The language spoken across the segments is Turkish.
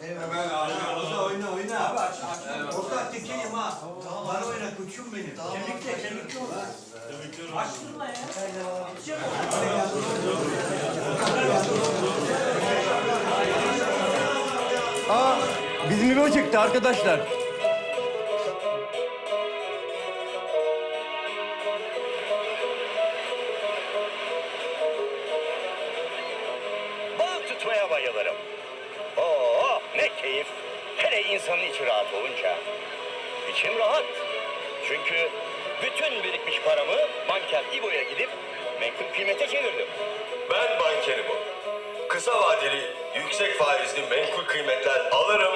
Hemen abi. Oyna oyna. Orta tekeyim ha. Bana oyna koçum benim. Kemikle kemikle oyna. Açtırma ya. Aa, bizim İbo çıktı arkadaşlar. İnsanın içi rahat olunca. İçim rahat. Çünkü bütün birikmiş paramı banker İbo'ya gidip menkul kıymete çevirdim. Ben bankerim o. Kısa vadeli, yüksek faizli menkul kıymetler alırım,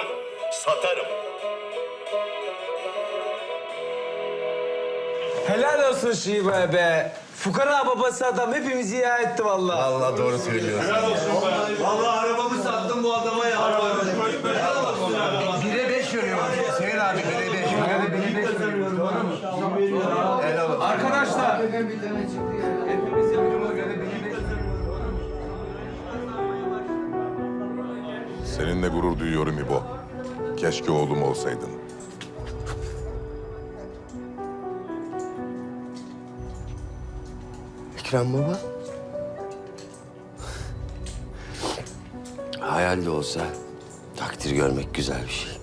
satarım. Helal olsun Şive be. Fukara babası adam hepimizi iyi etti vallahi. Allah doğru söylüyorsun. Vallahi arabamı sattım bu adama ya. Bire Arkadaşlar. Seninle gurur duyuyorum İbo. Keşke oğlum olsaydın. Ekrem baba. Hayal de olsa takdir görmek güzel bir şey.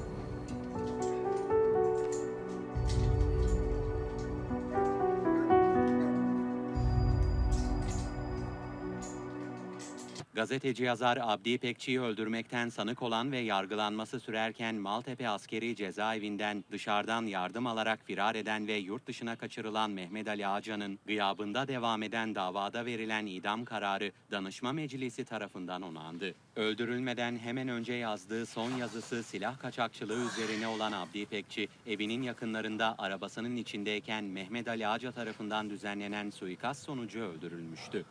Gazeteci yazar Abdi İpekçi'yi öldürmekten sanık olan ve yargılanması sürerken Maltepe Askeri Cezaevinden dışarıdan yardım alarak firar eden ve yurt dışına kaçırılan Mehmet Ali Ağcan'ın gıyabında devam eden davada verilen idam kararı danışma meclisi tarafından onandı. Öldürülmeden hemen önce yazdığı son yazısı silah kaçakçılığı üzerine olan Abdi İpekçi, evinin yakınlarında arabasının içindeyken Mehmet Ali Ağca tarafından düzenlenen suikast sonucu öldürülmüştü.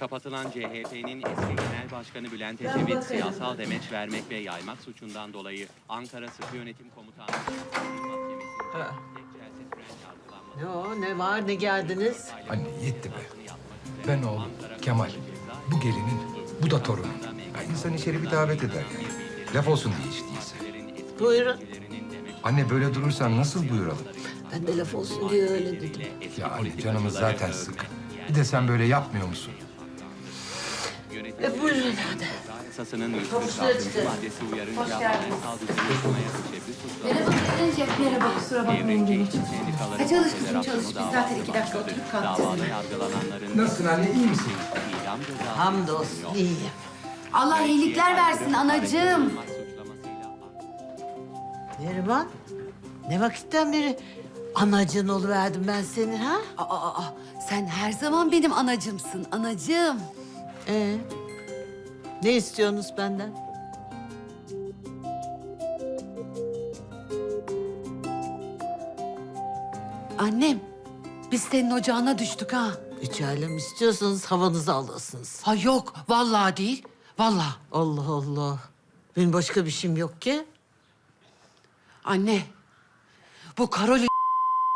Kapatılan CHP'nin eski genel başkanı Bülent Ecevit siyasal demeç vermek ve yaymak suçundan dolayı Ankara Sıkı Yönetim Komutanlığı süren yargılanması Ne o, ne var, ne geldiniz? Anne yetti be. Ben oğlum Kemal. Bu gelinin, bu da torunum. Ya insan içeri bir davet eder yani. Laf olsun diye hiç değilse. Buyurun. Anne böyle durursan nasıl buyuralım? Ben de laf olsun diye öyle dedim. Ya anne canımız zaten sık. Bir de sen böyle yapmıyor musun? E buyurun hadi. Yasasının 146. güzel. maddesi uyarınca düzeni yıkmaya teşebbüs Merhaba Recep, merhaba. Kusura bakmayın benim için. Ha, çalış kızım, çalış. Biz zaten iki dakika oturup kalkacağız. Davada yargılananların Nasılsın anne iyi misin? idam cezası Hamdolsun iyiyim. Allah iyilikler versin anacığım. suçlamasıyla Neriman, ne vakitten beri anacın oluverdim ben senin ha? Aa, aa, aa, sen her zaman benim anacımsın, anacığım. Ee, ne istiyorsunuz benden? Annem, biz senin ocağına düştük ha. Üç ailem istiyorsanız havanızı alırsınız. Ha yok, vallahi değil. Vallahi. Allah Allah. Benim başka bir şeyim yok ki. Anne, bu Karol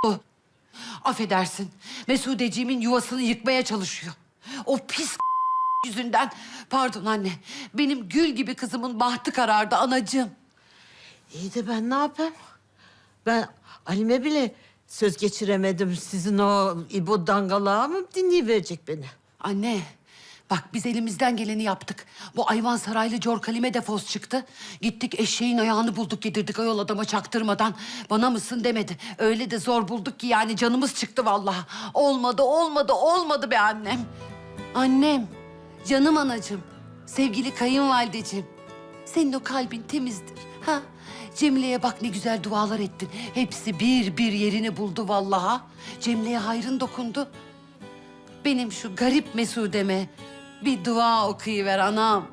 bu. Affedersin, Mesudeciğimin yuvasını yıkmaya çalışıyor. O pis yüzünden. Pardon anne, benim gül gibi kızımın bahtı karardı anacığım. İyi de ben ne yapayım? Ben Halime bile söz geçiremedim. Sizin o İbo dangalığa mı dinleyiverecek beni? Anne, bak biz elimizden geleni yaptık. Bu ayvan saraylı Cor Kalime defos çıktı. Gittik eşeğin ayağını bulduk yedirdik ayol adama çaktırmadan. Bana mısın demedi. Öyle de zor bulduk ki yani canımız çıktı vallahi. Olmadı, olmadı, olmadı be annem. Annem, canım anacığım, sevgili kayınvalideciğim. Senin o kalbin temizdir. Ha? Cemile'ye bak ne güzel dualar ettin. Hepsi bir bir yerini buldu vallaha. Cemile'ye hayrın dokundu. Benim şu garip Mesude'me bir dua okuyuver anam.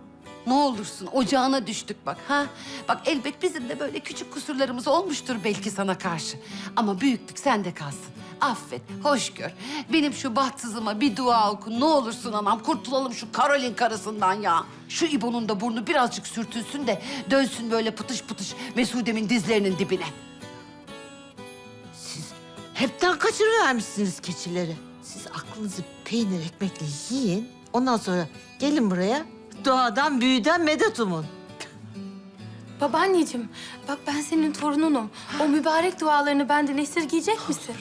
Ne olursun ocağına düştük bak ha. Bak elbet bizim de böyle küçük kusurlarımız olmuştur belki sana karşı. Ama büyüklük sende kalsın. Affet, hoş gör. Benim şu bahtsızıma bir dua oku. Ne olursun anam kurtulalım şu Karolin karısından ya. Şu İbo'nun da burnu birazcık sürtülsün de dönsün böyle pıtış pıtış Mesude'min dizlerinin dibine. Siz hepten kaçırıvermişsiniz keçileri. Siz aklınızı peynir ekmekle yiyin. Ondan sonra gelin buraya. Doğadan büyüden medet umun. Babaanneciğim, bak ben senin torununum. O mübarek dualarını benden esirgeyecek misin?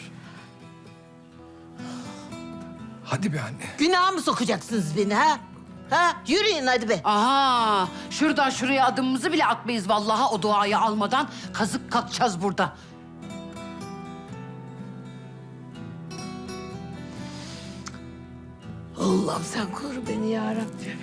Hadi be anne. Günah mı sokacaksınız beni ha? Ha? Yürüyün hadi be. Aha şuradan şuraya adımımızı bile atmayız vallahi o duayı almadan. Kazık kalkacağız burada. Allah'ım sen koru beni ya Rabbim.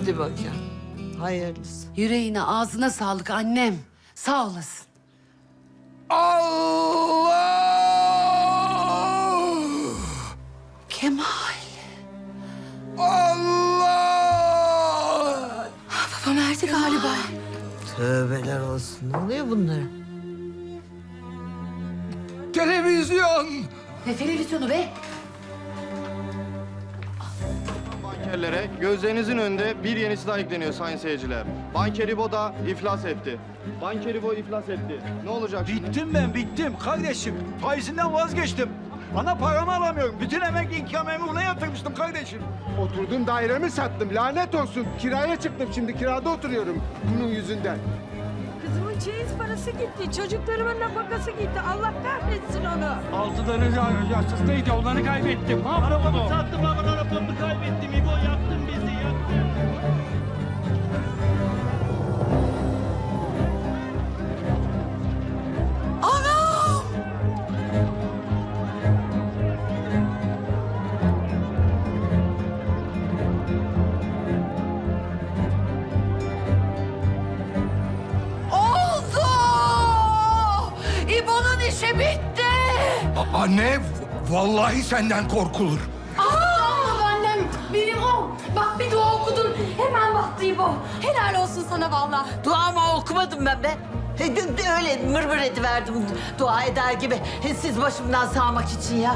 Hadi bakayım. Hayırlısı. Yüreğine ağzına sağlık annem. Sağ olasın. Allah! Kemal. Allah! Babam erdi galiba. Tövbeler olsun. Ne oluyor bunlara? Televizyon! Ne televizyonu be? Bankerlere gözlerinizin önünde bir yenisi daha ekleniyor sayın seyirciler. Bankeribo da iflas etti. Bankeribo iflas etti. Ne olacak şimdi? Bittim ben bittim kardeşim. Faizinden vazgeçtim. Ana paramı alamıyorum. Bütün emek ikamemi ona yatırmıştım kardeşim. Oturduğum dairemi sattım. Lanet olsun. Kiraya çıktım şimdi. Kirada oturuyorum. Bunun yüzünden. Kızımın çeyiz parası gitti. Çocuklarımın nafakası gitti. Allah kahretsin onu. Altı tane yaşsızlıydı. Onları kaybettim. Arabamı sattım ama arabamı kaybettim. A- anne, vallahi senden korkulur. Aa, babaannem benim o. Bak bir dua okudun. Hemen battı İbo. Helal olsun sana vallahi. Duamı okumadım ben be. He, de- de Öyle mır mır ediverdim dua eder gibi. He, Siz başımdan sağmak için ya.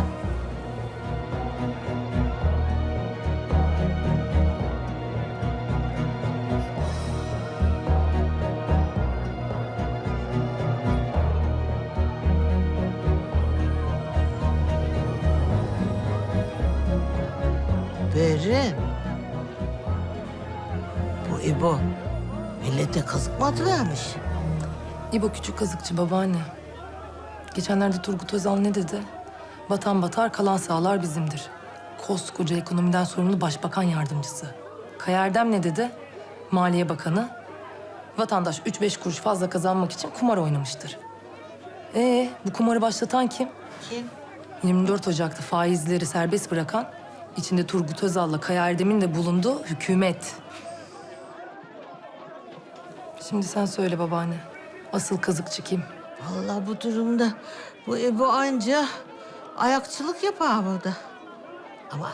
Berim. Bu İbo millete kazık mı atıvermiş? İbo küçük kazıkçı babaanne. Geçenlerde Turgut Özal ne dedi? Vatan batar, kalan sağlar bizimdir. Koskoca ekonomiden sorumlu başbakan yardımcısı. Kaya Erdem ne dedi? Maliye Bakanı. Vatandaş üç beş kuruş fazla kazanmak için kumar oynamıştır. Ee, bu kumarı başlatan kim? Kim? 24 Ocak'ta faizleri serbest bırakan, içinde Turgut Özal'la Kaya Erdem'in de bulunduğu hükümet. Şimdi sen söyle babaanne. Asıl kazıkçı kim? Vallahi bu durumda bu İbo anca ayakçılık yapar burada. Ama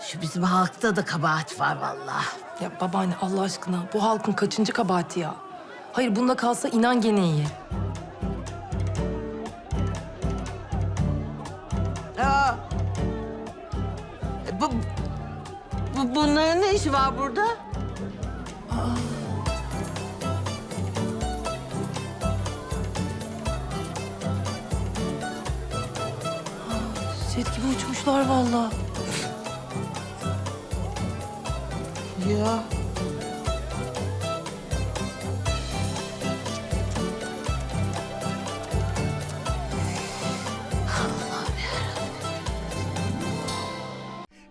şu bizim halkta da kabahat var vallahi. Ya babaanne Allah aşkına bu halkın kaçıncı kabahati ya? Hayır bunda kalsa inan gene iyi. Bu, bunların ne işi var burada? Set gibi uçmuşlar vallahi. Ya.